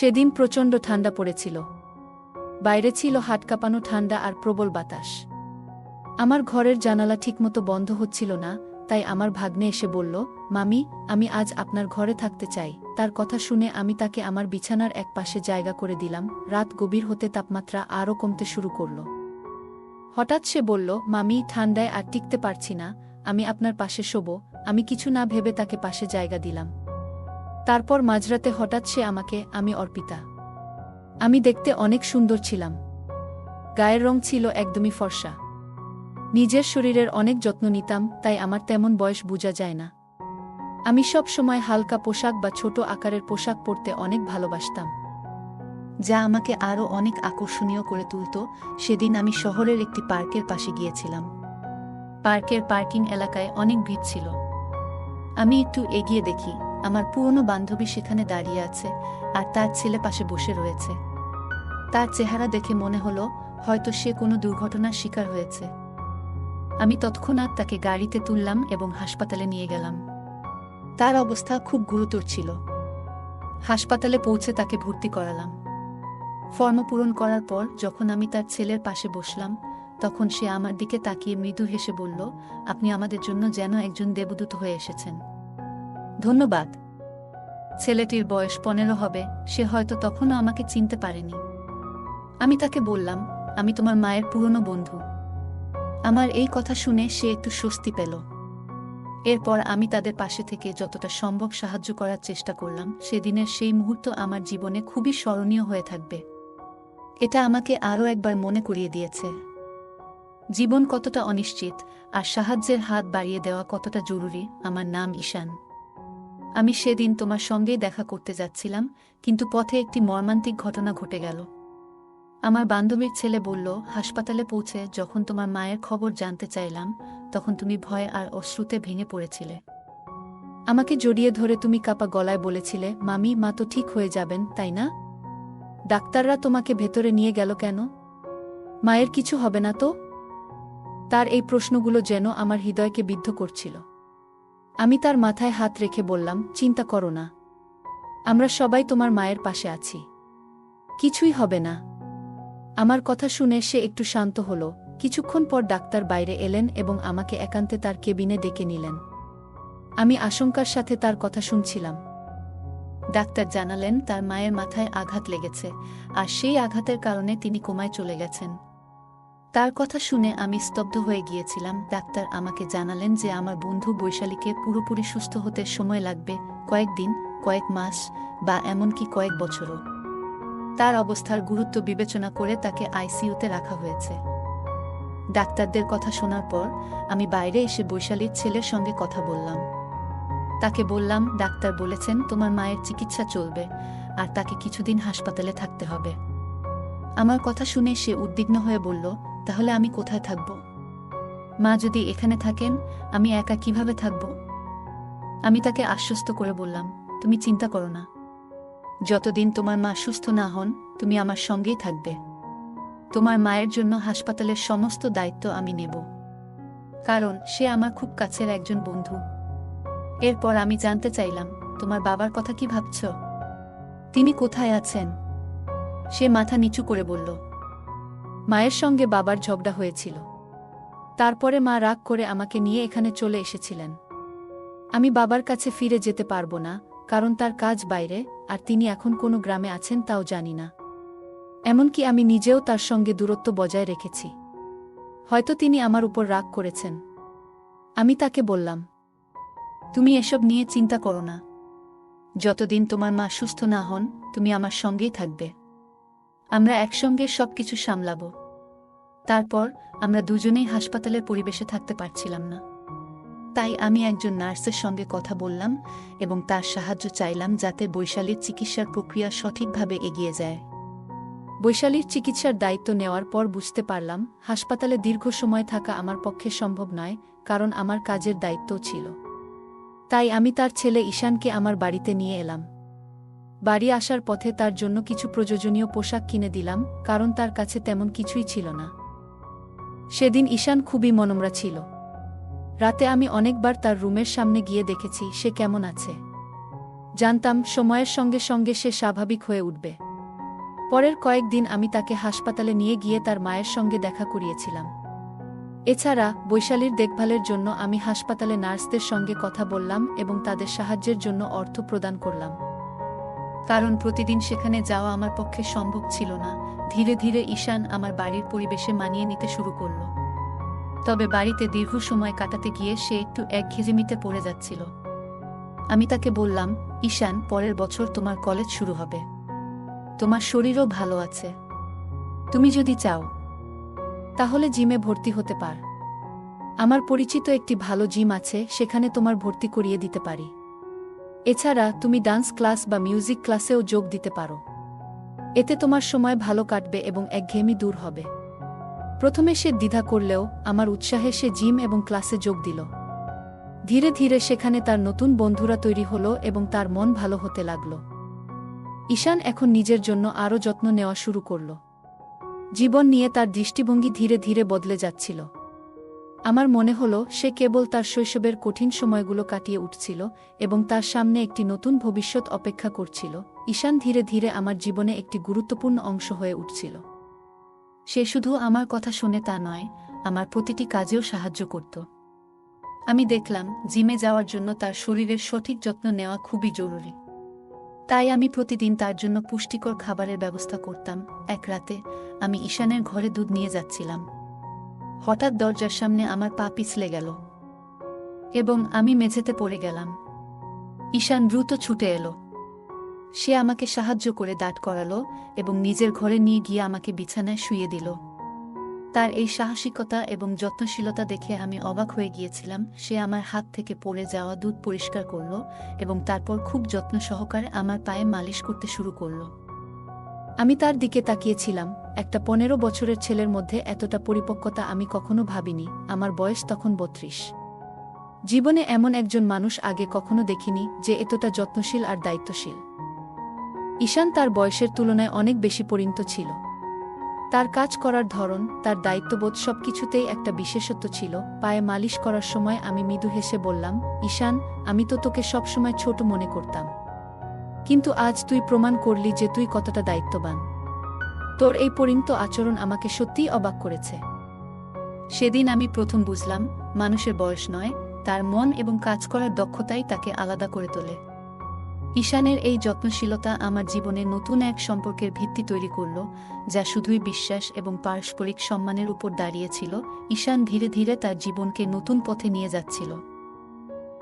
সেদিন প্রচণ্ড ঠান্ডা পড়েছিল। বাইরে ছিল হাট কাঁপানো ঠান্ডা আর প্রবল বাতাস। আমার ঘরের জানালা ঠিকমতো বন্ধ হচ্ছিল না, তাই আমার ভাগ্নে এসে বলল, মামি, আমি আজ আপনার ঘরে থাকতে চাই। তার কথা শুনে আমি তাকে আমার বিছানার এক পাশে জায়গা করে দিলাম। রাত গভীর হতে তাপমাত্রা আরও কমতে শুরু করল। হঠাৎ সে বলল, মামি ঠান্ডায় আর টিকতে পারছি না। আমি আপনার পাশে শোব। আমি কিছু না ভেবে তাকে পাশে জায়গা দিলাম। তারপর মাঝরাতে হঠাৎ সে আমাকে, আমি অর্পিতা। আমি দেখতে অনেক সুন্দর ছিলাম। গায়ের রং ছিল একদমই ফর্সা। নিজের শরীরের অনেক যত্ন নিতাম, তাই আমার তেমন বয়স বোঝা যায় না। আমি সব সময় হালকা পোশাক বা ছোট আকারের পোশাক পরতে অনেক ভালোবাসতাম। যা আমাকে আরও অনেক আকর্ষণীয় করে তুলত, সেদিন আমি শহরের একটি পার্কের পাশে গিয়েছিলাম। পার্কের পার্কিং এলাকায় অনেক ভিড় ছিল। আমি একটু এগিয়ে দেখি। আমার পুরনো বান্ধবী সেখানে দাঁড়িয়ে আছে আর তার ছেলে পাশে বসে রয়েছে। তার চেহারা দেখে মনে হলো হয়তো সে কোনো দুর্ঘটনার শিকার হয়েছে। আমি তৎক্ষণাৎ তাকে গাড়িতে তুললাম এবং হাসপাতালে নিয়ে গেলাম। তার অবস্থা খুব গুরুতর ছিল। হাসপাতালে পৌঁছে তাকে ভর্তি করালাম। ফর্ম পূরণ করার পর যখন আমি তার ছেলের পাশে বসলাম, তখন সে আমার দিকে তাকিয়ে মৃদু হেসে বলল, আপনি আমাদের জন্য যেন একজন দেবদূত হয়ে এসেছেন। ধন্যবাদ। ছেলেটির বয়স পনেরো হবে, সে হয়তো তখনও আমাকে চিনতে পারেনি। আমি তাকে বললাম, আমি তোমার মায়ের পুরনো বন্ধু। আমার এই কথা শুনে সে একটু স্বস্তি পেল। এরপর আমি তাদের পাশে থেকে যতটা সম্ভব সাহায্য করার চেষ্টা করলাম, সেদিনের সেই মুহূর্ত আমার জীবনে খুবই স্মরণীয় হয়ে থাকবে। এটা আমাকে আরও একবার মনে করিয়ে দিয়েছে। জীবন কতটা অনিশ্চিত, আর সাহায্যের হাত বাড়িয়ে দেওয়া কতটা জরুরি, আমার নাম ঈশান। আমি সেদিন তোমার সঙ্গেই দেখা করতে যাচ্ছিলাম, কিন্তু পথে একটি মর্মান্তিক ঘটনা ঘটে গেল। আমার বান্ধবীর ছেলে বলল, হাসপাতালে পৌঁছে যখন তোমার মায়ের খবর জানতে চাইলাম, তখন তুমি ভয় আর অশ্রুতে ভেঙে পড়েছিলে। আমাকে জড়িয়ে ধরে তুমি কাপা গলায় বলেছিলে, মামি, মা তো ঠিক হয়ে যাবেন, তাই না? ডাক্তাররা তোমাকে ভেতরে নিয়ে গেল কেন? মায়ের কিছু হবে না তো তার এই প্রশ্নগুলো যেন আমার হৃদয়কে বিদ্ধ করছিল। আমি তার মাথায় হাত রেখে বললাম, চিন্তা করো না। আমরা সবাই তোমার মায়ের পাশে আছি। কিছুই হবে না। আমার কথা শুনে সে একটু শান্ত হল। কিছুক্ষণ পর ডাক্তার বাইরে এলেন এবং আমাকে একান্তে তার কেবিনে ডেকে নিলেন। আমি আশঙ্কার সাথে তার কথা শুনছিলাম। ডাক্তার জানালেন, তার মায়ের মাথায় আঘাত লেগেছে, আর সেই আঘাতের কারণে তিনি কোমায় চলে গেছেন। তার কথা শুনে আমি স্তব্ধ হয়ে গিয়েছিলাম। ডাক্তার আমাকে জানালেন যে আমার বন্ধু বৈশালীকে পুরোপুরি সুস্থ হতে সময় লাগবে কয়েকদিন কয়েক মাস বা এমনকি কয়েক বছরও। তার অবস্থার গুরুত্ব বিবেচনা করে তাকে আইসিইউতে রাখা হয়েছে। ডাক্তারদের কথা শোনার পর আমি বাইরে এসে বৈশালীর ছেলের সঙ্গে কথা বললাম। তাকে বললাম, ডাক্তার বলেছেন তোমার মায়ের চিকিৎসা চলবে আর তাকে কিছুদিন হাসপাতালে থাকতে হবে। আমার কথা শুনে সে উদ্বিগ্ন হয়ে বলল তাহলে আমি কোথায় থাকব? মা যদি এখানে থাকেন, আমি একা কীভাবে থাকব? আমি তাকে আশ্বস্ত করে বললাম, তুমি চিন্তা করো না। যতদিন তোমার মা সুস্থ না হন, তুমি আমার সঙ্গেই থাকবে। তোমার মায়ের জন্য হাসপাতালের সমস্ত দায়িত্ব আমি নেব। কারণ সে আমার খুব কাছের একজন বন্ধু। এরপর আমি জানতে চাইলাম, তোমার বাবার কথা কি ভাবছ? তিনি কোথায় আছেন? সে মাথা নিচু করে বলল মায়ের সঙ্গে বাবার ঝগড়া হয়েছিল। তারপরে মা রাগ করে আমাকে নিয়ে এখানে চলে এসেছিলেন। আমি বাবার কাছে ফিরে যেতে পারব না, কারণ তার কাজ বাইরে, আর তিনি এখন কোনো গ্রামে আছেন তাও জানি না। এমনকি আমি নিজেও তার সঙ্গে দূরত্ব বজায় রেখেছি। হয়তো তিনি আমার উপর রাগ করেছেন। আমি তাকে বললাম, তুমি এসব নিয়ে চিন্তা করো না। যতদিন তোমার মা সুস্থ না হন, তুমি আমার সঙ্গেই থাকবে। আমরা একসঙ্গে সবকিছু সামলাব। তারপর আমরা দুজনেই হাসপাতালের পরিবেশে থাকতে পারছিলাম না। তাই আমি একজন নার্সের সঙ্গে কথা বললাম এবং তার সাহায্য চাইলাম যাতে বৈশালীর চিকিৎসার প্রক্রিয়া সঠিকভাবে এগিয়ে যায়। বৈশালীর চিকিৎসার দায়িত্ব নেওয়ার পর বুঝতে পারলাম, হাসপাতালে দীর্ঘ সময় থাকা আমার পক্ষে সম্ভব নয়, কারণ আমার কাজের দায়িত্বও ছিল। তাই আমি তার ছেলে ঈশানকে আমার বাড়িতে নিয়ে এলাম। বাড়ি আসার পথে তার জন্য কিছু প্রয়োজনীয় পোশাক কিনে দিলাম, কারণ তার কাছে তেমন কিছুই ছিল না। সেদিন ঈশান খুবই মনমরা ছিল। রাতে আমি অনেকবার তার রুমের সামনে গিয়ে দেখেছি, সে কেমন আছে। জানতাম, সময়ের সঙ্গে সঙ্গে সে স্বাভাবিক হয়ে উঠবে। পরের কয়েকদিন আমি তাকে হাসপাতালে নিয়ে গিয়ে তার মায়ের সঙ্গে দেখা করিয়েছিলাম। এছাড়া, বৈশালীর দেখভালের জন্য আমি হাসপাতালে নার্সদের সঙ্গে কথা বললাম এবং তাদের সাহায্যের জন্য অর্থ প্রদান করলাম। কারণ প্রতিদিন সেখানে যাওয়া আমার পক্ষে সম্ভব ছিল না। ধীরে ধীরে ঈশান আমার বাড়ির পরিবেশে মানিয়ে নিতে শুরু করল। তবে বাড়িতে দীর্ঘ সময় কাটাতে গিয়ে সে একটু একঘেজেমিতে পড়ে যাচ্ছিল। আমি তাকে বললাম, ঈশান, পরের বছর তোমার কলেজ শুরু হবে। তোমার শরীরও ভালো আছে। তুমি যদি চাও, তাহলে জিমে ভর্তি হতে পার। আমার পরিচিত একটি ভালো জিম আছে, সেখানে তোমার ভর্তি করিয়ে দিতে পারি। এছাড়া তুমি ডান্স ক্লাস বা মিউজিক ক্লাসেও যোগ দিতে পারো। এতে তোমার সময় ভালো কাটবে এবং একঘেয়েমি দূর হবে। প্রথমে সে দ্বিধা করলেও আমার উৎসাহে সে জিম এবং ক্লাসে যোগ দিল। ধীরে ধীরে সেখানে তার নতুন বন্ধুরা তৈরি হলো এবং তার মন ভালো হতে লাগল। ঈশান এখন নিজের জন্য আরও যত্ন নেওয়া শুরু করল। জীবন নিয়ে তার দৃষ্টিভঙ্গি ধীরে ধীরে বদলে যাচ্ছিল। আমার মনে হল, সে কেবল তার শৈশবের কঠিন সময়গুলো কাটিয়ে উঠছিল এবং তার সামনে একটি নতুন ভবিষ্যৎ অপেক্ষা করছিল। ঈশান ধীরে ধীরে আমার জীবনে একটি গুরুত্বপূর্ণ অংশ হয়ে উঠছিল। সে শুধু আমার কথা শুনে তা নয়, আমার প্রতিটি কাজেও সাহায্য করত। আমি দেখলাম, জিমে যাওয়ার জন্য তার শরীরের সঠিক যত্ন নেওয়া খুবই জরুরি। তাই আমি প্রতিদিন তার জন্য পুষ্টিকর খাবারের ব্যবস্থা করতাম। এক রাতে, আমি ঈশানের ঘরে দুধ নিয়ে যাচ্ছিলাম। হঠাৎ দরজার সামনে আমার পা পিছলে গেল। এবং আমি মেঝেতে পড়ে গেলাম। ঈশান দ্রুত ছুটে এলো। সে আমাকে সাহায্য করে দাঁড় করালো এবং নিজের ঘরে নিয়ে গিয়ে আমাকে বিছানায় শুয়ে দিল। তার এই সাহসিকতা এবং যত্নশীলতা দেখে আমি অবাক হয়ে গিয়েছিলাম। সে আমার হাত থেকে পড়ে যাওয়া দুধ পরিষ্কার করল এবং তারপর খুব যত্ন সহকারে আমার পায়ে মালিশ করতে শুরু করল। আমি তার দিকে তাকিয়েছিলাম, একটা পনেরো বছরের ছেলের মধ্যে এতটা পরিপক্কতা আমি কখনো ভাবিনি, আমার বয়স তখন বত্রিশ। জীবনে এমন একজন মানুষ আগে কখনো দেখিনি, যে এতটা যত্নশীল আর দায়িত্বশীল। ঈশান তার বয়সের তুলনায় অনেক বেশি পরিণত ছিল। তার কাজ করার ধরন, তার দায়িত্ববোধ সবকিছুতেই একটা বিশেষত্ব ছিল, পায়ে মালিশ করার সময় আমি মৃদু হেসে বললাম, ঈশান, আমি তো তোকে সবসময় ছোট মনে করতাম। কিন্তু আজ তুই প্রমাণ করলি যে তুই কতটা দায়িত্ববান। তোর এই পরিণত আচরণ আমাকে সত্যিই অবাক করেছে। সেদিন আমি প্রথম বুঝলাম, মানুষের বয়স নয়, তার মন এবং কাজ করার দক্ষতাই তাকে আলাদা করে তোলে। ঈশানের এই যত্নশীলতা আমার জীবনে নতুন এক সম্পর্কের ভিত্তি তৈরি করল, যা শুধুই বিশ্বাস এবং পারস্পরিক সম্মানের উপর দাঁড়িয়েছিল, ঈশান ধীরে ধীরে তার জীবনকে নতুন পথে নিয়ে যাচ্ছিল।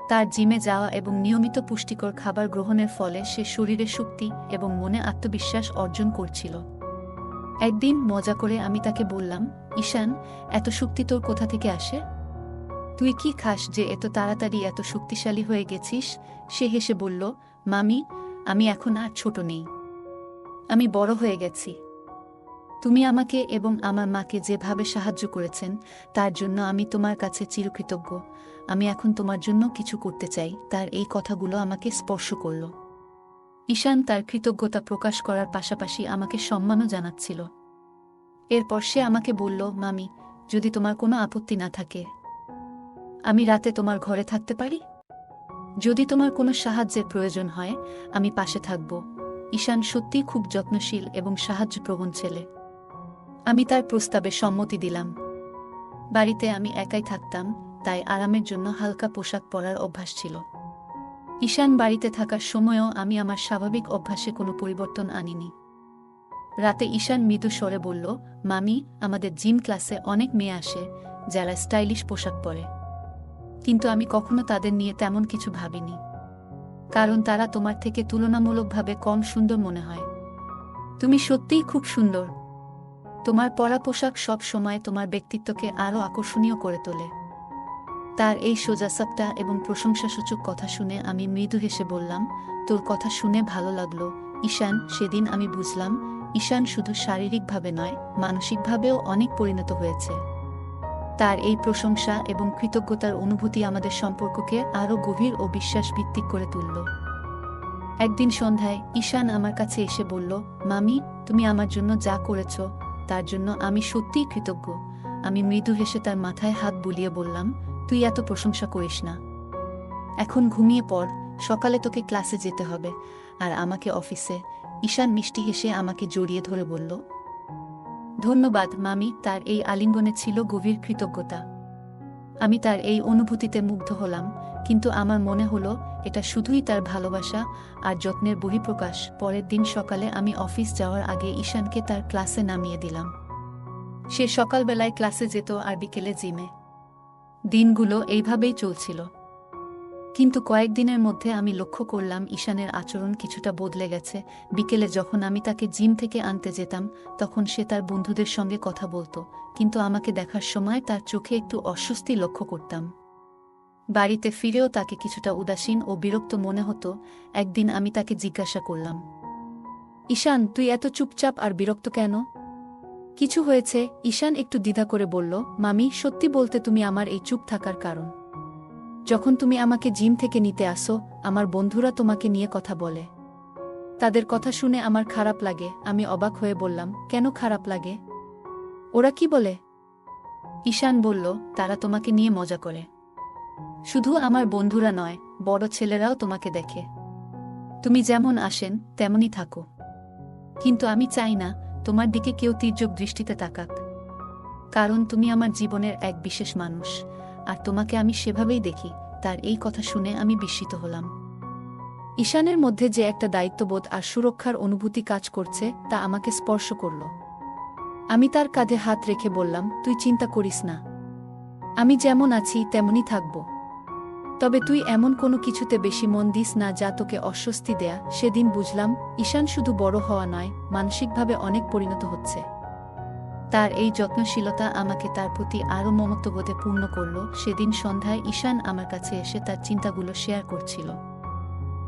তার জিমে যাওয়া এবং নিয়মিত পুষ্টিকর খাবার গ্রহণের ফলে সে শরীরে শক্তি এবং মনে আত্মবিশ্বাস অর্জন করছিল। একদিন মজা করে আমি তাকে বললাম, ঈশান, এত শক্তি তোর কোথা থেকে আসে? তুই কি খাস যে এত তাড়াতাড়ি এত শক্তিশালী হয়ে গেছিস? সে হেসে বলল, মামি, আমি এখন আর ছোট নেই। আমি বড় হয়ে গেছি। তুমি আমাকে এবং আমার মাকে যেভাবে সাহায্য করেছেন, তার জন্য আমি তোমার কাছে চিরকৃতজ্ঞ। আমি এখন তোমার জন্য কিছু করতে চাই। তার এই কথাগুলো আমাকে স্পর্শ করল। ঈশান তার কৃতজ্ঞতা প্রকাশ করার পাশাপাশি আমাকে সম্মানও জানাচ্ছিল। এরপর সে আমাকে বলল, মামি, যদি তোমার কোনো আপত্তি না থাকে, আমি রাতে তোমার ঘরে থাকতে পারি? যদি তোমার কোনো সাহায্যের প্রয়োজন হয়, আমি পাশে থাকব। ঈশান সত্যিই খুব যত্নশীল এবং সাহায্যপ্রবণ ছেলে। আমি তার প্রস্তাবে সম্মতি দিলাম। বাড়িতে আমি একাই থাকতাম। তাই আরামের জন্য হালকা পোশাক পরার অভ্যাস ছিল। ঈশান বাড়িতে থাকার সময়ও আমি আমার স্বাভাবিক অভ্যাসে কোনো পরিবর্তন আনিনি। রাতে ঈশান মৃদু স্বরে বলল, মামি, আমাদের জিম ক্লাসে অনেক মেয়ে আসে যারা স্টাইলিশ পোশাক পরে। কিন্তু আমি কখনো তাদের নিয়ে তেমন কিছু ভাবিনি। কারণ তারা তোমার থেকে তুলনামূলকভাবে কম সুন্দর মনে হয়। তুমি সত্যিই খুব সুন্দর। তোমার পরা পোশাক সব সময় তোমার ব্যক্তিত্বকে আরও আকর্ষণীয় করে তোলে। তার এই সোজাসাপটা এবং প্রশংসাসূচক কথা শুনে আমি মৃদু হেসে বললাম, তোর কথা শুনে ভালো লাগল। ঈশান, সেদিন আমি বুঝলাম, ঈশান শুধু শারীরিকভাবে নয়, মানসিকভাবেও অনেক পরিণত হয়েছে। তার এই প্রশংসা এবং কৃতজ্ঞতার অনুভূতি আমাদের সম্পর্ককে আরও গভীর ও বিশ্বাস ভিত্তিক করে তুলল। একদিন সন্ধ্যায় ঈশান আমার কাছে এসে বলল, মামি, তুমি আমার জন্য যা করেছ, তার জন্য আমি সত্যিই কৃতজ্ঞ। আমি মৃদু হেসে তার মাথায় হাত বুলিয়ে বললাম তুই এত প্রশংসা করিস না। এখন ঘুমিয়ে পড়, সকালে তোকে ক্লাসে যেতে হবে। আর আমাকে অফিসে, ঈশান মিষ্টি হেসে আমাকে জড়িয়ে ধরে বলল, ধন্যবাদ, মামি, তার এই আলিঙ্গনে ছিল গভীর কৃতজ্ঞতা। আমি তার এই অনুভূতিতে মুগ্ধ হলাম, কিন্তু আমার মনে হলো, এটা শুধুই তার ভালোবাসা আর যত্নের বহিঃপ্রকাশ। পরের দিন সকালে আমি অফিস যাওয়ার আগে ঈশানকে তার ক্লাসে নামিয়ে দিলাম। সে সকালবেলায় ক্লাসে যেত আর বিকেলে জিমে। দিনগুলো এইভাবেই চলছিল। কিন্তু কয়েকদিনের মধ্যে আমি লক্ষ্য করলাম ঈশানের আচরণ কিছুটা বদলে গেছে। বিকেলে যখন আমি তাকে জিম থেকে আনতে যেতাম, তখন সে তার বন্ধুদের সঙ্গে কথা বলতো, কিন্তু আমাকে দেখার সময় তার চোখে একটু অস্বস্তি লক্ষ্য করতাম। বাড়িতে ফিরেও তাকে কিছুটা উদাসীন ও বিরক্ত মনে হতো, একদিন আমি তাকে জিজ্ঞাসা করলাম, ঈশান, তুই এত চুপচাপ আর বিরক্ত কেন? কিছু হয়েছে, ঈশান একটু দ্বিধা করে বলল, মামি, সত্যি বলতে তুমি আমার এই চুপ থাকার কারণ। যখন তুমি আমাকে জিম থেকে নিতে আসো, আমার বন্ধুরা তোমাকে নিয়ে কথা বলে। তাদের কথা শুনে আমার খারাপ লাগে, আমি অবাক হয়ে বললাম, কেন খারাপ লাগে? ওরা কি বলে? ঈশান বলল, তারা তোমাকে নিয়ে মজা করে। শুধু আমার বন্ধুরা নয়, বড় ছেলেরাও তোমাকে দেখে। তুমি যেমন আসেন, তেমনই থাকো। কিন্তু আমি চাই না তোমার দিকে কেউ তীর্যক দৃষ্টিতে তাকাক। কারণ তুমি আমার জীবনের এক বিশেষ মানুষ, আর তোমাকে আমি সেভাবেই দেখি, তার এই কথা শুনে আমি বিস্মিত হলাম। ঈশানের মধ্যে যে একটা দায়িত্ববোধ আর সুরক্ষার অনুভূতি কাজ করছে, তা আমাকে স্পর্শ করল। আমি তার কাঁধে হাত রেখে বললাম, তুই চিন্তা করিস না। আমি যেমন আছি, তেমনই থাকব। তবে তুই এমন কোনো কিছুতে বেশি মন দিস না যা তোকে অস্বস্তি দেয়া। সেদিন বুঝলাম, ঈশান শুধু বড় হওয়া নয়, মানসিকভাবে অনেক পরিণত হচ্ছে। তার এই যত্নশীলতা আমাকে তার প্রতি আরও মমত্ববোধে পূর্ণ করল। সেদিন সন্ধ্যায় ঈশান আমার কাছে এসে তার চিন্তাগুলো শেয়ার করছিল।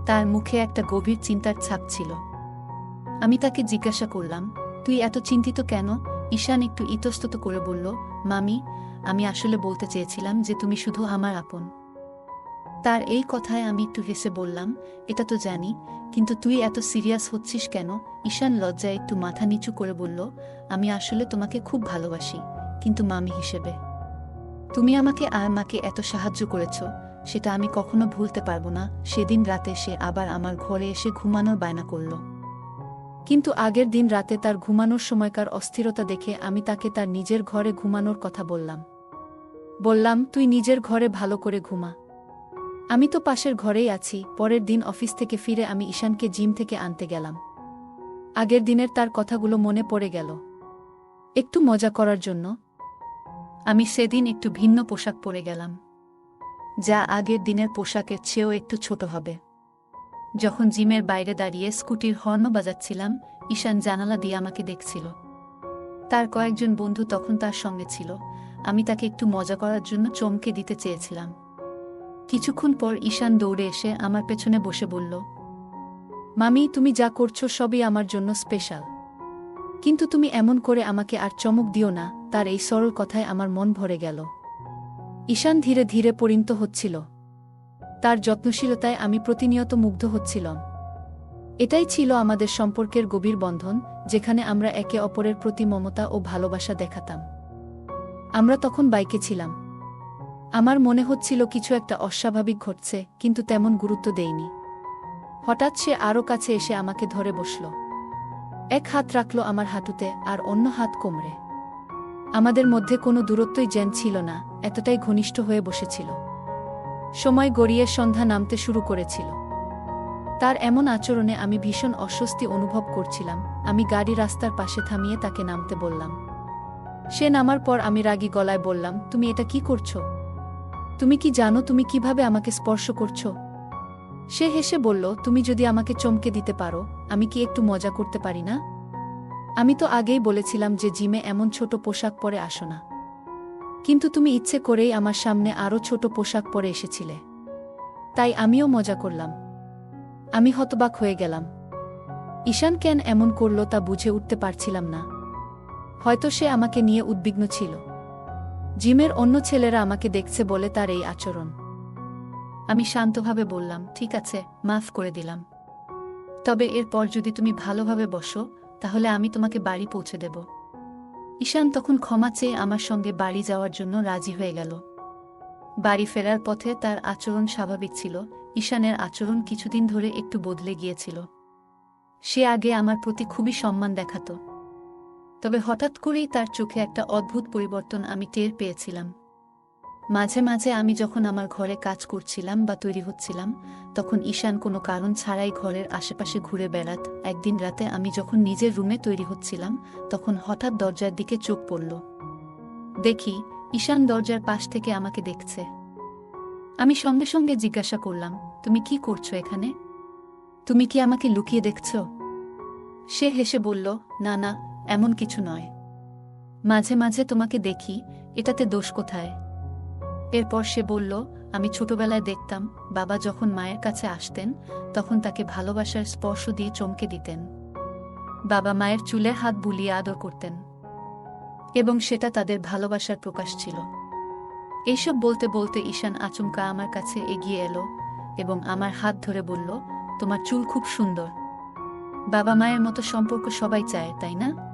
তার মুখে একটা গভীর চিন্তার ছাপ ছিল। আমি তাকে জিজ্ঞাসা করলাম, তুই এত চিন্তিত কেন? ঈশান একটু ইতস্তত করে বলল, মামি, আমি আসলে বলতে চেয়েছিলাম যে তুমি শুধু আমার আপন। তার এই কথায় আমি একটু হেসে বললাম, এটা তো জানি, কিন্তু তুই এত সিরিয়াস হচ্ছিস কেন? ঈশান লজ্জায় একটু মাথা নিচু করে বলল, আমি আসলে তোমাকে খুব ভালোবাসি, কিন্তু মামি হিসেবে। তুমি আমাকে আর মাকে এত সাহায্য করেছ, সেটা আমি কখনো ভুলতে পারব না। সেদিন রাতে সে আবার আমার ঘরে এসে ঘুমানোর বায়না করল। কিন্তু আগের দিন রাতে তার ঘুমানোর সময়কার অস্থিরতা দেখে আমি তাকে তার নিজের ঘরে ঘুমানোর কথা বললাম। বললাম, তুই নিজের ঘরে ভালো করে ঘুমা। আমি তো পাশের ঘরেই আছি, পরের দিন অফিস থেকে ফিরে আমি ঈশানকে জিম থেকে আনতে গেলাম। আগের দিনের তার কথাগুলো মনে পড়ে গেল। একটু মজা করার জন্য। আমি সেদিন একটু ভিন্ন পোশাক পরে গেলাম। যা আগের দিনের পোশাকের চেয়েও একটু ছোট হবে। যখন জিমের বাইরে দাঁড়িয়ে স্কুটির হর্ন বাজাচ্ছিলাম, ঈশান জানালা দিয়ে আমাকে দেখছিল। তার কয়েকজন বন্ধু তখন তার সঙ্গে ছিল। আমি তাকে একটু মজা করার জন্য চমকে দিতে চেয়েছিলাম। কিছুক্ষণ পর ঈশান দৌড়ে এসে আমার পেছনে বসে বলল, মামি, তুমি যা করছ সবই আমার জন্য স্পেশাল। কিন্তু তুমি এমন করে আমাকে আর চমক দিও না, তার এই সরল কথায় আমার মন ভরে গেল। ঈশান ধীরে ধীরে পরিণত হচ্ছিল। তার যত্নশীলতায় আমি প্রতিনিয়ত মুগ্ধ হচ্ছিলাম। এটাই ছিল আমাদের সম্পর্কের গভীর বন্ধন, যেখানে আমরা একে অপরের প্রতি মমতা ও ভালোবাসা দেখাতাম। আমরা তখন বাইকে ছিলাম। আমার মনে হচ্ছিল কিছু একটা অস্বাভাবিক ঘটছে, কিন্তু তেমন গুরুত্ব দেইনি। হঠাৎ সে আরও কাছে এসে আমাকে ধরে বসল। এক হাত রাখল আমার হাঁটুতে, আর অন্য হাত কোমরে। আমাদের মধ্যে কোনো দূরত্বই যেন ছিল না, এতটাই ঘনিষ্ঠ হয়ে বসেছিল। সময় গড়িয়ে সন্ধ্যা নামতে শুরু করেছিল। তার এমন আচরণে আমি ভীষণ অস্বস্তি অনুভব করছিলাম, আমি গাড়ি রাস্তার পাশে থামিয়ে তাকে নামতে বললাম। সে নামার পর আমি রাগী গলায় বললাম, তুমি এটা কি করছ? তুমি কি জানো তুমি কীভাবে আমাকে স্পর্শ করছ? সে হেসে বলল, তুমি যদি আমাকে চমকে দিতে পারো, আমি কি একটু মজা করতে পারি না? আমি তো আগেই বলেছিলাম যে জিমে এমন ছোট পোশাক পরে আসো না। কিন্তু তুমি ইচ্ছে করেই আমার সামনে আরও ছোট পোশাক পরে এসেছিলে। তাই আমিও মজা করলাম। আমি হতবাক হয়ে গেলাম। ঈশান কেন এমন করল তা বুঝে উঠতে পারছিলাম না। হয়তো সে আমাকে নিয়ে উদ্বিগ্ন ছিল। জিমের অন্য ছেলেরা আমাকে দেখছে বলে তার এই আচরণ। আমি শান্তভাবে বললাম, ঠিক আছে, মাফ করে দিলাম। তবে এরপর যদি তুমি ভালোভাবে বসো, তাহলে আমি তোমাকে বাড়ি পৌঁছে দেব। ঈশান তখন ক্ষমা চেয়ে আমার সঙ্গে বাড়ি যাওয়ার জন্য রাজি হয়ে গেল। বাড়ি ফেরার পথে তার আচরণ স্বাভাবিক ছিল, ঈশানের আচরণ কিছুদিন ধরে একটু বদলে গিয়েছিল। সে আগে আমার প্রতি খুবই সম্মান দেখাতো। তবে হঠাৎ করেই তার চোখে একটা অদ্ভুত পরিবর্তন আমি টের পেয়েছিলাম। মাঝে মাঝে আমি যখন আমার ঘরে কাজ করছিলাম বা তৈরি হচ্ছিলাম, তখন ঈশান কোনো কারণ ছাড়াই ঘরের আশেপাশে ঘুরে বেড়াত। একদিন রাতে আমি যখন নিজের রুমে তৈরি হচ্ছিলাম, তখন হঠাৎ দরজার দিকে চোখ পড়ল। দেখি, ঈশান দরজার পাশ থেকে আমাকে দেখছে। আমি সঙ্গে সঙ্গে জিজ্ঞাসা করলাম, তুমি কি করছ এখানে? তুমি কি আমাকে লুকিয়ে দেখছ? সে হেসে বলল, না না এমন কিছু নয়। মাঝে মাঝে তোমাকে দেখি, এটাতে দোষ কোথায়? এরপর সে বলল, আমি ছোটবেলায় দেখতাম, বাবা যখন মায়ের কাছে আসতেন, তখন তাকে ভালোবাসার স্পর্শ দিয়ে চমকে দিতেন। বাবা মায়ের চুলে হাত বুলিয়ে আদর করতেন। এবং সেটা তাদের ভালোবাসার প্রকাশ ছিল। এইসব বলতে বলতে ঈশান আচমকা আমার কাছে এগিয়ে এলো এবং আমার হাত ধরে বলল, তোমার চুল খুব সুন্দর। বাবা মায়ের মতো সম্পর্ক সবাই চায়, তাই না?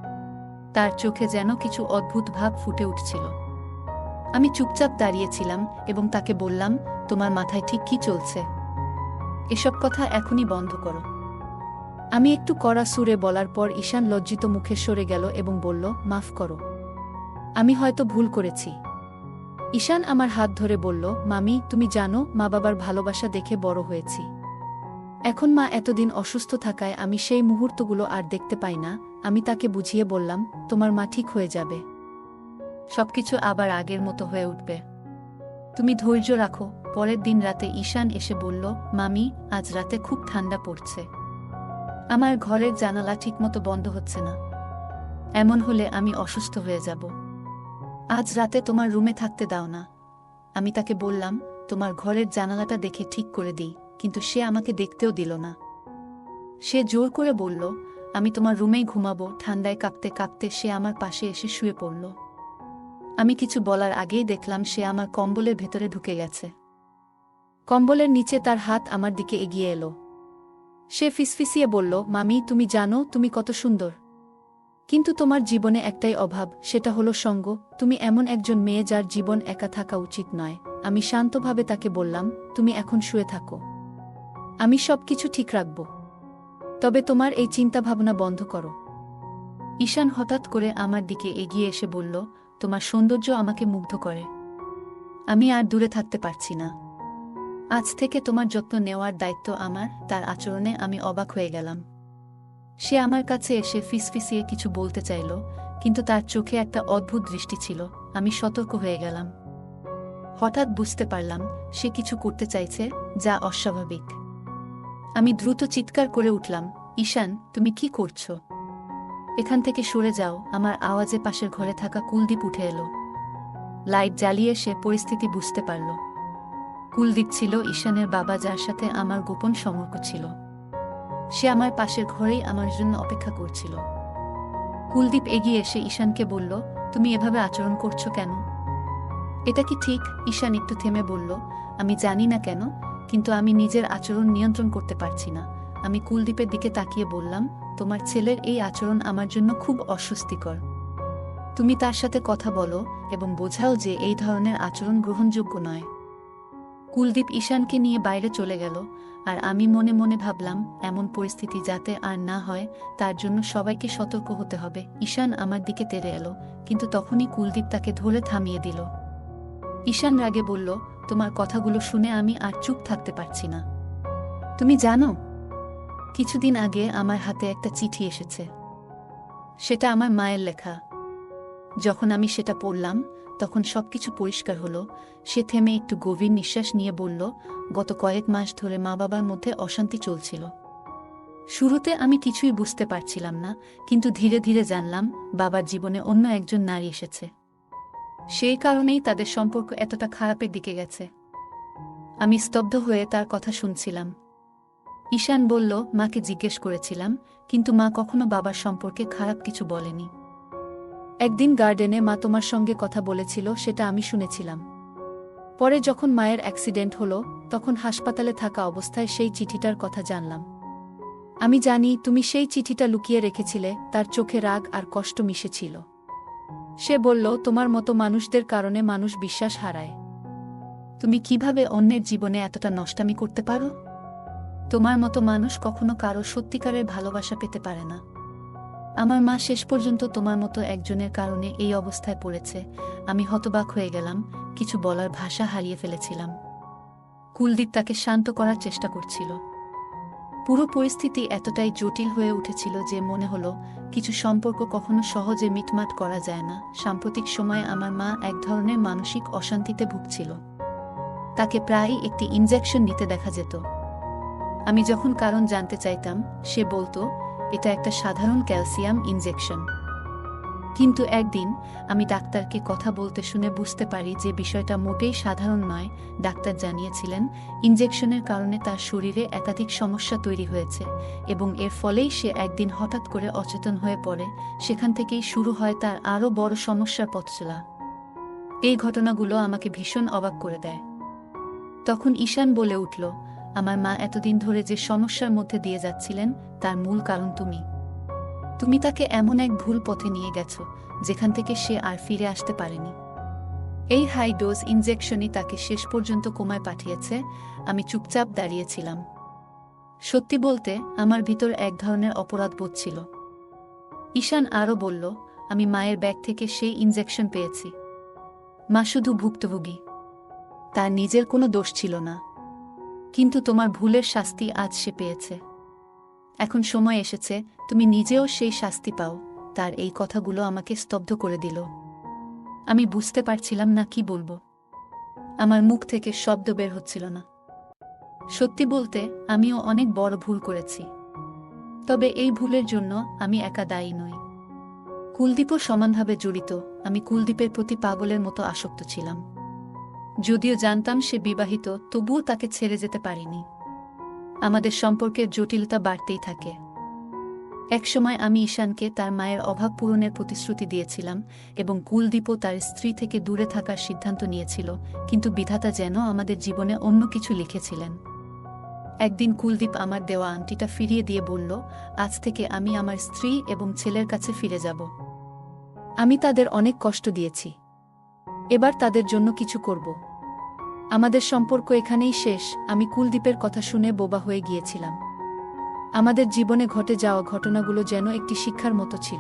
তার চোখে যেন কিছু অদ্ভুত ভাব ফুটে উঠছিল। আমি চুপচাপ দাঁড়িয়েছিলাম এবং তাকে বললাম, তোমার মাথায় ঠিক কি চলছে? এসব কথা এখনই বন্ধ করো। আমি একটু কড়া সুরে বলার পর ঈশান লজ্জিত মুখে সরে গেল এবং বলল, মাফ করো। আমি হয়তো ভুল করেছি। ঈশান আমার হাত ধরে বলল, মামি, তুমি জানো, মা বাবার ভালোবাসা দেখে বড় হয়েছি। এখন মা এতদিন অসুস্থ থাকায় আমি সেই মুহূর্তগুলো আর দেখতে পাই না আমি তাকে বুঝিয়ে বললাম, তোমার মা ঠিক হয়ে যাবে। সবকিছু আবার আগের মতো হয়ে উঠবে। তুমি ধৈর্য রাখো। পরের দিন রাতে ঈশান এসে বলল, মামি, আজ রাতে খুব ঠান্ডা পড়ছে। আমার ঘরের জানালা ঠিকমতো বন্ধ হচ্ছে না। এমন হলে আমি অসুস্থ হয়ে যাব। আজ রাতে তোমার রুমে থাকতে দাও না। আমি তাকে বললাম, তোমার ঘরের জানালাটা দেখে ঠিক করে দিই। কিন্তু সে আমাকে দেখতেও দিল না। সে জোর করে বলল আমি তোমার রুমেই ঘুমাবো, ঠান্ডায় কাঁপতে কাঁপতে সে আমার পাশে এসে শুয়ে পড়ল। আমি কিছু বলার আগেই দেখলাম সে আমার কম্বলের ভেতরে ঢুকে গেছে। কম্বলের নিচে তার হাত আমার দিকে এগিয়ে এলো। সে ফিসফিসিয়ে বলল, মামি, তুমি জানো, তুমি কত সুন্দর। কিন্তু তোমার জীবনে একটাই অভাব, সেটা হলো সঙ্গ। তুমি এমন একজন মেয়ে যার জীবন একা থাকা উচিত নয়। আমি শান্তভাবে তাকে বললাম, তুমি এখন শুয়ে থাকো। আমি সব কিছু ঠিক রাখব। তবে তোমার এই চিন্তাভাবনা বন্ধ করো। ঈশান হঠাৎ করে আমার দিকে এগিয়ে এসে বলল, তোমার সৌন্দর্য আমাকে মুগ্ধ করে। আমি আর দূরে থাকতে পারছি না। আজ থেকে তোমার যত্ন নেওয়ার দায়িত্ব আমার, তার আচরণে আমি অবাক হয়ে গেলাম। সে আমার কাছে এসে ফিসফিসিয়ে কিছু বলতে চাইল, কিন্তু তার চোখে একটা অদ্ভুত দৃষ্টি ছিল, আমি সতর্ক হয়ে গেলাম। হঠাৎ বুঝতে পারলাম, সে কিছু করতে চাইছে, যা অস্বাভাবিক। আমি দ্রুত চিৎকার করে উঠলাম, ঈশান, তুমি কি করছ? এখান থেকে সরে যাও, আমার আওয়াজে পাশের ঘরে থাকা কুলদীপ উঠে এলো। লাইট জ্বালিয়ে সে পরিস্থিতি বুঝতে পারল। কুলদীপ ছিল ঈশানের বাবা, যার সাথে আমার গোপন সম্পর্ক ছিল। সে আমার পাশের ঘরেই আমার জন্য অপেক্ষা করছিল। কুলদীপ এগিয়ে এসে ঈশানকে বলল, তুমি এভাবে আচরণ করছ কেন? এটা কি ঠিক? ঈশান একটু থেমে বলল, আমি জানি না কেন কিন্তু আমি নিজের আচরণ নিয়ন্ত্রণ করতে পারছি না। আমি কুলদীপের দিকে তাকিয়ে বললাম, তোমার ছেলের এই আচরণ আমার জন্য খুব অস্বস্তিকর। তুমি তার সাথে কথা বলো এবং বোঝাও যে এই ধরনের আচরণ গ্রহণযোগ্য নয়। কুলদীপ ঈশানকে নিয়ে বাইরে চলে গেল, আর আমি মনে মনে ভাবলাম, এমন পরিস্থিতি যাতে আর না হয়, তার জন্য সবাইকে সতর্ক হতে হবে। ঈশান আমার দিকে তেড়ে এলো, কিন্তু তখনই কুলদীপ তাকে ধরে থামিয়ে দিল। ঈশান রাগে বলল তোমার কথাগুলো শুনে আমি আর চুপ থাকতে পারছি না। তুমি জানো, কিছুদিন আগে আমার হাতে একটা চিঠি এসেছে। সেটা আমার মায়ের লেখা। যখন আমি সেটা পড়লাম, তখন সব কিছু পরিষ্কার হলো। সে থেমে একটু গভীর নিঃশ্বাস নিয়ে বলল, গত কয়েক মাস ধরে মা বাবার মধ্যে অশান্তি চলছিল। শুরুতে আমি কিছুই বুঝতে পারছিলাম না, কিন্তু ধীরে ধীরে জানলাম, বাবার জীবনে অন্য একজন নারী এসেছে। সেই কারণেই তাদের সম্পর্ক এতটা খারাপের দিকে গেছে। আমি স্তব্ধ হয়ে তার কথা শুনছিলাম। ঈশান বলল, মাকে জিজ্ঞেস করেছিলাম, কিন্তু মা কখনো বাবার সম্পর্কে খারাপ কিছু বলেনি। একদিন গার্ডেনে মা তোমার সঙ্গে কথা বলেছিল, সেটা আমি শুনেছিলাম। পরে যখন মায়ের অ্যাক্সিডেন্ট হলো, তখন হাসপাতালে থাকা অবস্থায় সেই চিঠিটার কথা জানলাম। আমি জানি, তুমি সেই চিঠিটা লুকিয়ে রেখেছিলে, তার চোখে রাগ আর কষ্ট মিশেছিল। সে বলল, তোমার মতো মানুষদের কারণে মানুষ বিশ্বাস হারায়। তুমি কীভাবে অন্যের জীবনে এতটা নষ্টামি করতে পারো? তোমার মতো মানুষ কখনো কারও সত্যিকারের ভালোবাসা পেতে পারে না। আমার মা শেষ পর্যন্ত তোমার মতো একজনের কারণে এই অবস্থায় পড়েছে। আমি হতবাক হয়ে গেলাম, কিছু বলার ভাষা হারিয়ে ফেলেছিলাম। কুলদীপ তাকে শান্ত করার চেষ্টা করছিল। পুরো পরিস্থিতি এতটাই জটিল হয়ে উঠেছিল যে মনে হলো, কিছু সম্পর্ক কখনো সহজে মিটমাট করা যায় না। সাম্প্রতিক সময়ে আমার মা এক ধরনের মানসিক অশান্তিতে ভুগছিল। তাকে প্রায়ই একটি ইনজেকশন নিতে দেখা যেত। আমি যখন কারণ জানতে চাইতাম, সে বলতো, এটা একটা সাধারণ ক্যালসিয়াম ইনজেকশন কিন্তু একদিন আমি ডাক্তারকে কথা বলতে শুনে বুঝতে পারি যে বিষয়টা মোটেই সাধারণ নয়, ডাক্তার জানিয়েছিলেন। ইনজেকশনের কারণে তার শরীরে একাধিক সমস্যা তৈরি হয়েছে এবং এর ফলেই সে একদিন হঠাৎ করে অচেতন হয়ে পড়ে। সেখান থেকেই শুরু হয় তার আরও বড় সমস্যার পথ চলা। এই ঘটনাগুলো আমাকে ভীষণ অবাক করে দেয়। তখন ঈশান বলে উঠল, আমার মা এতদিন ধরে যে সমস্যার মধ্যে দিয়ে যাচ্ছিলেন, তার মূল কারণ তুমি। তুমি তাকে এমন এক ভুল পথে নিয়ে গেছো, যেখান থেকে সে আর ফিরে আসতে পারেনি। এই হাই ডোজ ইনজেকশনই তাকে শেষ পর্যন্ত কোমায় পাঠিয়েছে, আমি চুপচাপ দাঁড়িয়েছিলাম। সত্যি বলতে, আমার ভিতর এক ধরনের অপরাধ বোধ ছিল। ঈশান আরও বলল, আমি মায়ের ব্যাগ থেকে সেই ইনজেকশন পেয়েছি। মা শুধু ভুক্তভোগী। তার নিজের কোনো দোষ ছিল না। কিন্তু তোমার ভুলের শাস্তি আজ সে পেয়েছে। এখন সময় এসেছে, তুমি নিজেও সেই শাস্তি পাও। তার এই কথাগুলো আমাকে স্তব্ধ করে দিল। আমি বুঝতে পারছিলাম না কি বলব। আমার মুখ থেকে শব্দ বের হচ্ছিল না। সত্যি বলতে, আমিও অনেক বড় ভুল করেছি। তবে এই ভুলের জন্য আমি একা দায়ী নই। কুলদীপও সমানভাবে জড়িত, আমি কুলদীপের প্রতি পাগলের মতো আসক্ত ছিলাম। যদিও জানতাম সে বিবাহিত, তবুও তাকে ছেড়ে যেতে পারিনি। আমাদের সম্পর্কের জটিলতা বাড়তেই থাকে। একসময় আমি ঈশানকে তার মায়ের অভাব পূরণের প্রতিশ্রুতি দিয়েছিলাম এবং কুলদীপও তার স্ত্রী থেকে দূরে থাকার সিদ্ধান্ত নিয়েছিল, কিন্তু বিধাতা যেন আমাদের জীবনে অন্য কিছু লিখেছিলেন। একদিন কুলদীপ আমার দেওয়া আংটিটা ফিরিয়ে দিয়ে বলল, আজ থেকে আমি আমার স্ত্রী এবং ছেলের কাছে ফিরে যাব। আমি তাদের অনেক কষ্ট দিয়েছি। এবার তাদের জন্য কিছু করব। আমাদের সম্পর্ক এখানেই শেষ, আমি কুলদীপের কথা শুনে বোবা হয়ে গিয়েছিলাম। আমাদের জীবনে ঘটে যাওয়া ঘটনাগুলো যেন একটি শিক্ষার মতো ছিল।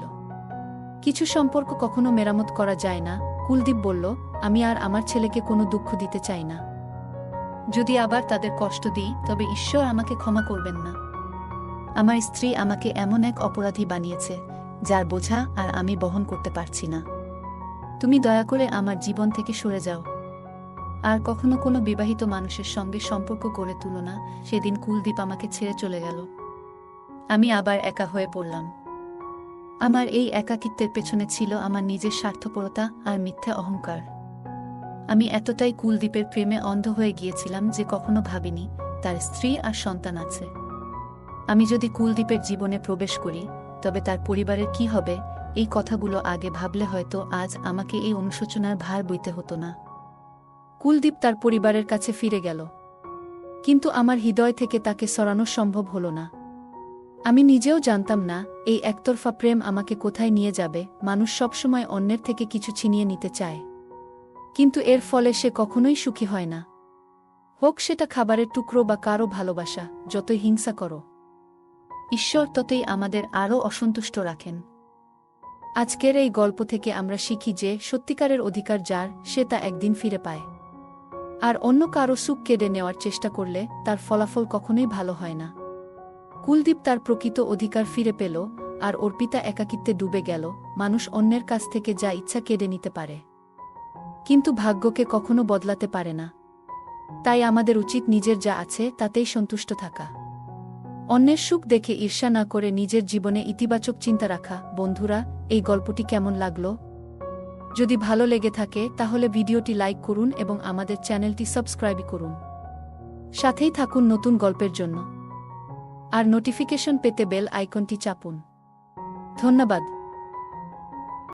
কিছু সম্পর্ক কখনো মেরামত করা যায় না, কুলদীপ বলল, আমি আর আমার ছেলেকে কোনো দুঃখ দিতে চাই না। যদি আবার তাদের কষ্ট দিই, তবে ঈশ্বর আমাকে ক্ষমা করবেন না। আমার স্ত্রী আমাকে এমন এক অপরাধী বানিয়েছে, যার বোঝা আর আমি বহন করতে পারছি না। তুমি দয়া করে আমার জীবন থেকে সরে যাও। আর কখনো কোনো বিবাহিত মানুষের সঙ্গে সম্পর্ক গড়ে তুলো না। সেদিন কুলদীপ আমাকে ছেড়ে চলে গেল। আমি আবার একা হয়ে পড়লাম। আমার এই একাকিত্বের পেছনে ছিল আমার নিজের স্বার্থপরতা আর মিথ্যা অহংকার। আমি এতটাই কুলদীপের প্রেমে অন্ধ হয়ে গিয়েছিলাম যে কখনো ভাবিনি তার স্ত্রী আর সন্তান আছে। আমি যদি কুলদীপের জীবনে প্রবেশ করি, তবে তার পরিবারের কি হবে, এই কথাগুলো আগে ভাবলে হয়তো আজ আমাকে এই অনুশোচনার ভার বইতে হতো না। কুলদীপ তার পরিবারের কাছে ফিরে গেল। কিন্তু আমার হৃদয় থেকে তাকে সরানো সম্ভব হল না। আমি নিজেও জানতাম না, এই একতরফা প্রেম আমাকে কোথায় নিয়ে যাবে, মানুষ সবসময় অন্যের থেকে কিছু ছিনিয়ে নিতে চায়। কিন্তু এর ফলে সে কখনোই সুখী হয় না। হোক সেটা খাবারের টুকরো বা কারও ভালোবাসা, যতই হিংসা করো। ঈশ্বর ততই আমাদের আরও অসন্তুষ্ট রাখেন। আজকের এই গল্প থেকে আমরা শিখি যে সত্যিকারের অধিকার যার, সে তা একদিন ফিরে পায়। আর অন্য কারও সুখ কেড়ে নেওয়ার চেষ্টা করলে তার ফলাফল কখনোই ভালো হয় না। কুলদীপ তার প্রকৃত অধিকার ফিরে পেল, আর অর্পিতা একাকিত্বে ডুবে গেল, মানুষ অন্যের কাছ থেকে যা ইচ্ছা কেড়ে নিতে পারে। কিন্তু ভাগ্যকে কখনো বদলাতে পারে না। তাই আমাদের উচিত নিজের যা আছে তাতেই সন্তুষ্ট থাকা। অন্যের সুখ দেখে ঈর্ষা না করে নিজের জীবনে ইতিবাচক চিন্তা রাখা, বন্ধুরা, এই গল্পটি কেমন লাগল? যদি ভালো লেগে থাকে, তাহলে ভিডিওটি লাইক করুন এবং আমাদের চ্যানেলটি সাবস্ক্রাইব করুন। সাথেই থাকুন নতুন গল্পের জন্য। আর নোটিফিকেশন পেতে বেল আইকনটি চাপুন। ধন্যবাদ।